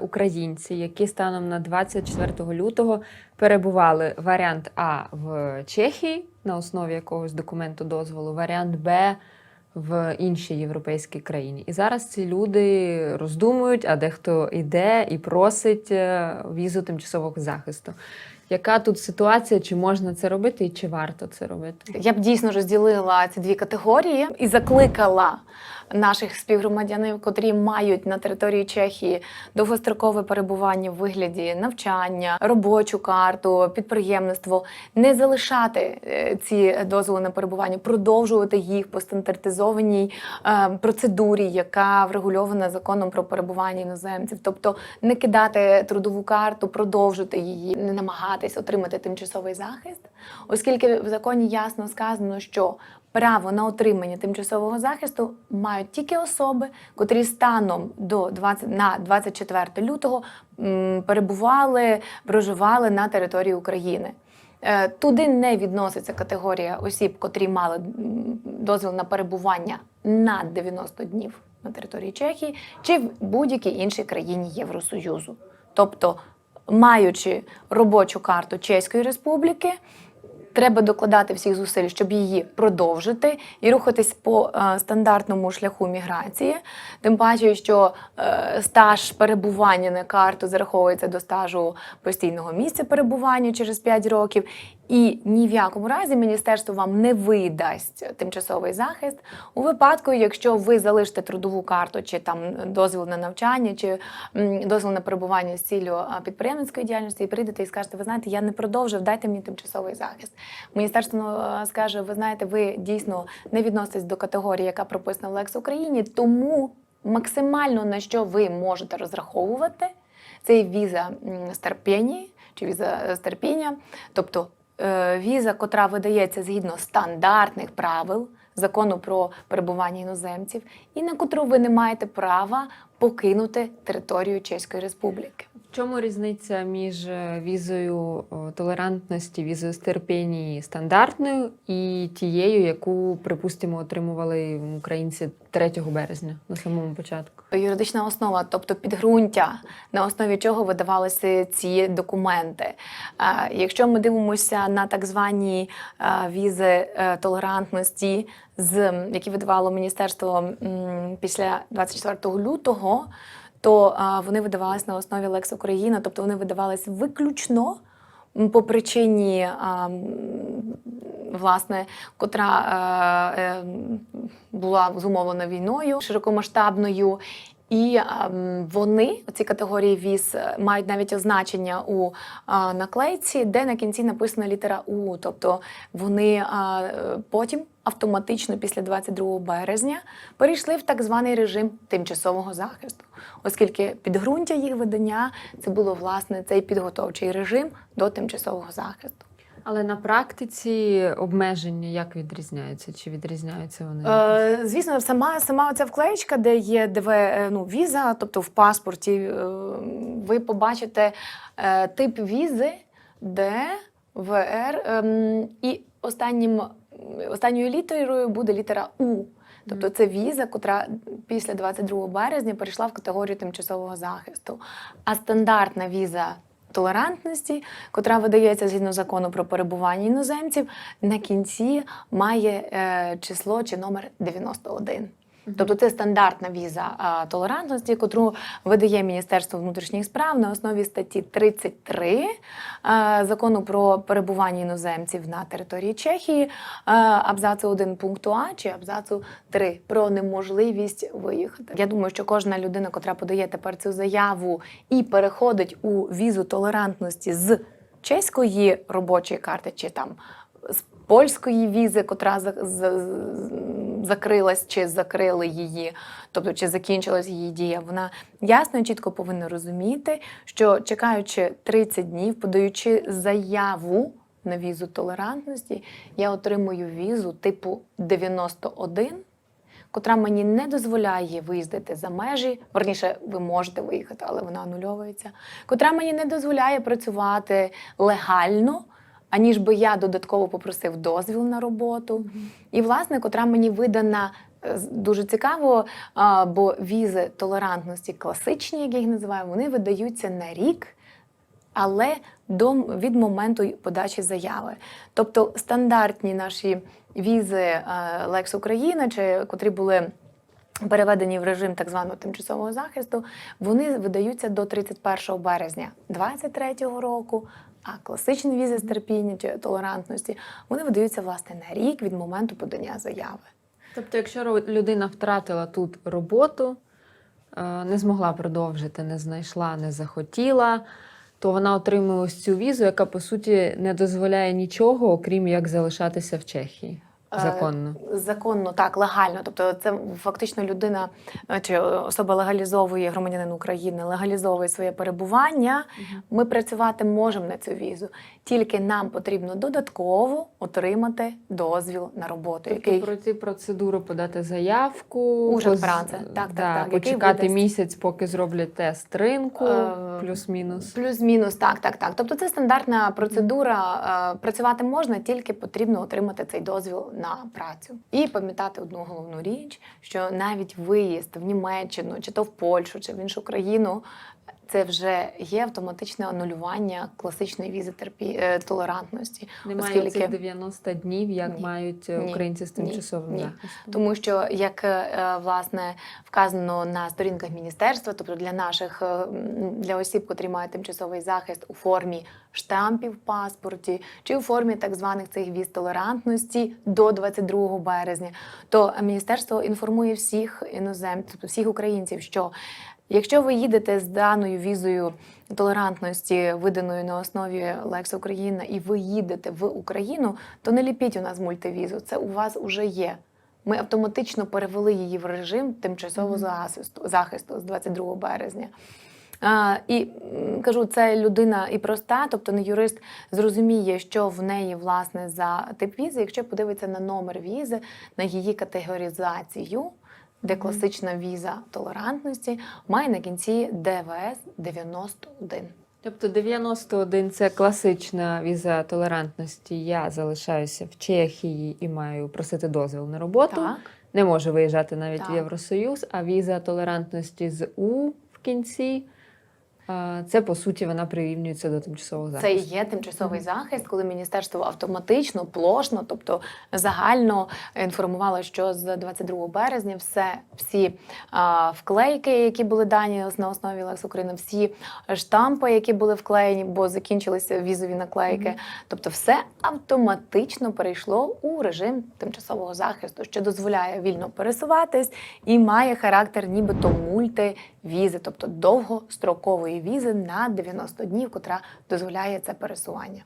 українці, які станом на 24 лютого перебували варіант А в Чехії на основі якогось документу дозволу, варіант Б в іншій європейській країні. І зараз ці люди роздумують, а дехто йде і просить е, візу тимчасового захисту. Яка тут ситуація? Чи можна це робити і чи варто це робити? Я б дійсно розділила ці дві категорії і закликала наших співгромадянів, котрі мають на території Чехії довгострокове перебування в вигляді навчання, робочу карту, підприємництво, не залишати е, ці дозволи на перебування, продовжувати їх по стандартизованій е, процедурі, яка врегульована законом про перебування іноземців. Тобто не кидати трудову карту, продовжити її, не намагатись отримати тимчасовий захист, оскільки в законі ясно сказано, що право на отримання тимчасового захисту мають тільки особи, котрі станом до 20, на 24 лютого перебували, проживали на території України. Е, Туди не відноситься категорія осіб, котрі мали дозвіл на перебування над 90 днів на території Чехії чи в будь-якій іншій країні Євросоюзу. Тобто, маючи робочу карту Чеської Республіки, треба докладати всіх зусиль, щоб її продовжити і рухатись по е, стандартному шляху міграції. Тим паче, що е, стаж перебування на карту зараховується до стажу постійного місця перебування через 5 років. І ні в якому разі міністерство вам не видасть тимчасовий захист у випадку, якщо ви залишите трудову карту, чи там дозвіл на навчання, чи дозвіл на перебування з ціллю підприємницької діяльності, і прийдете і скажете, ви знаєте, я не продовжив, дайте мені тимчасовий захист. Міністерство е, скаже, ви знаєте, ви дійсно не відноситесь до категорії, яка прописана в Лекс Україні, тому максимально на що ви можете розраховувати, це віза з чи віза з терпіння, тобто е, віза, котра видається згідно стандартних правил закону про перебування іноземців, і на котру ви не маєте права покинути територію Чеської Республіки. Чому різниця між е, візою толерантності, візою з терпінні стандартною і тією, яку, припустимо, отримували українці 3 березня на самому початку? Юридична основа, тобто підґрунтя, на основі чого видавалися ці документи. Якщо ми дивимося на так звані е, візи е, толерантності, які видавало міністерство після 24 лютого, то вони видавались на основі Лекс Україна, тобто вони видавалися виключно по причині. Власне, котра е, е, була зумовлена війною широкомасштабною, і ем, вони, ці категорії віз, е, мають навіть означення у е, наклейці, де на кінці написана літера У. Тобто вони е, потім автоматично після 22 березня перейшли в так званий режим тимчасового захисту, оскільки підґрунтя їх видання це було власне цей підготовчий режим до тимчасового захисту. Але на практиці обмеження як відрізняються? Чи відрізняються вони? Е, звісно, сама сама ця вклеєчка, де є ДВ, е, ну, віза, тобто в паспорті, е, ви побачите е, тип візи, Д, ВР, ем, і останнім, останньою літерою буде літера У. Тобто це віза, котра після 22 березня перейшла в категорію тимчасового захисту. А стандартна віза толерантності, котра видається згідно закону про перебування іноземців, на кінці має е, число чи номер 91. Тобто це стандартна віза толерантності, котру видає Міністерство внутрішніх справ на основі статті 33 а, закону про перебування іноземців на території Чехії, абзацу 1 пункту А чи абзацу 3 про неможливість виїхати. Я думаю, що кожна людина, котра подає тепер цю заяву і переходить у візу толерантності з чеської робочої карти чи там з польської візи, котра за- з- закрилась чи закрили її, тобто чи закінчилась її дія, вона ясно і чітко повинна розуміти, що чекаючи 30 днів, подаючи заяву на візу толерантності, я отримую візу типу 91, котра мені не дозволяє виїздити за межі. Верніше, ви можете виїхати, але вона анульовується. Котра мені не дозволяє працювати легально, аніж би я додатково попросив дозвіл на роботу. І, власне, котра мені видана е, дуже цікаво, бо візи толерантності класичні, як я їх називаю, вони видаються на рік, але до від моменту подачі заяви. Тобто стандартні наші візи Лекс Україна, чи котрі були. Переведені в режим так званого тимчасового захисту, вони видаються до 31 березня 2023 року. А класичні візи з терпіння чи толерантності вони видаються власне на рік від моменту подання заяви. Тобто, якщо людина втратила тут роботу, е, не змогла продовжити, не знайшла, не захотіла, то вона отримує ось цю візу, яка по суті не дозволяє нічого, окрім як залишатися в Чехії законно. Законно, так, легально. Тобто, це фактично людина е, чи особа легалізовує громадянин України, легалізовує своє перебування. Ми працювати можемо на цю візу. Тільки нам потрібно додатково отримати дозвіл на роботу, Тобто який пройти процедуру, подати заявку, Ужин поз- праці. Так, так, да, так, почекати видасть- місяць, поки зроблять тест ринку, Е, плюс-мінус. Плюс-мінус, так, так, так. Тобто це стандартна процедура. Е, Працювати можна, тільки потрібно отримати цей дозвіл на працю. І пам'ятати одну головну річ, що навіть виїзд в Німеччину, чи то в Польщу, чи в іншу країну. Це вже є автоматичне анулювання класичної візи терпі... е, толерантності. Немає оскільки- цих 90 днів, як Ні. мають е, Ні. українці з тимчасовим Ні. захистом. Тому що, як е, власне вказано на сторінках міністерства, тобто для наших для осіб, котрі мають тимчасовий захист у формі штампів в паспорті чи у формі так званих цих віз толерантності до 22 березня, то міністерство інформує всіх іноземців, тобто всіх українців, що Якщо ви їдете з даною візою толерантності, виданою на основі Лекса Україна, і ви їдете в Україну, то не ліпіть у нас мультивізу. Це у вас уже є. Ми автоматично перевели її в режим тимчасового захисту, захисту з 22 березня. А, і кажу, це людина і проста, тобто не юрист зрозуміє, що в неї власне за тип візи, якщо подивиться на номер візи, на її категоризацію, де класична віза толерантності має на кінці ДВС 91. Тобто 91 це класична віза толерантності. Я залишаюся в Чехії і маю просити дозвіл на роботу. Так. Не можу виїжджати навіть Так. в Євросоюз, а віза толерантності з У в кінці. Це по суті вона прирівнюється до тимчасового Це і захисту. є тимчасовий захист, коли міністерство автоматично, плошно, тобто загально інформувало, що з 22 березня все, всі а, вклейки, які були дані на основі Лекс України, всі штампи, які були вклеєні, бо закінчилися візові наклейки. Мгм. Тобто, все автоматично перейшло у режим тимчасового захисту, що дозволяє вільно пересуватись і має характер, нібито мультивізи, тобто довгострокової візи на 90 днів, котра дозволяє це пересування.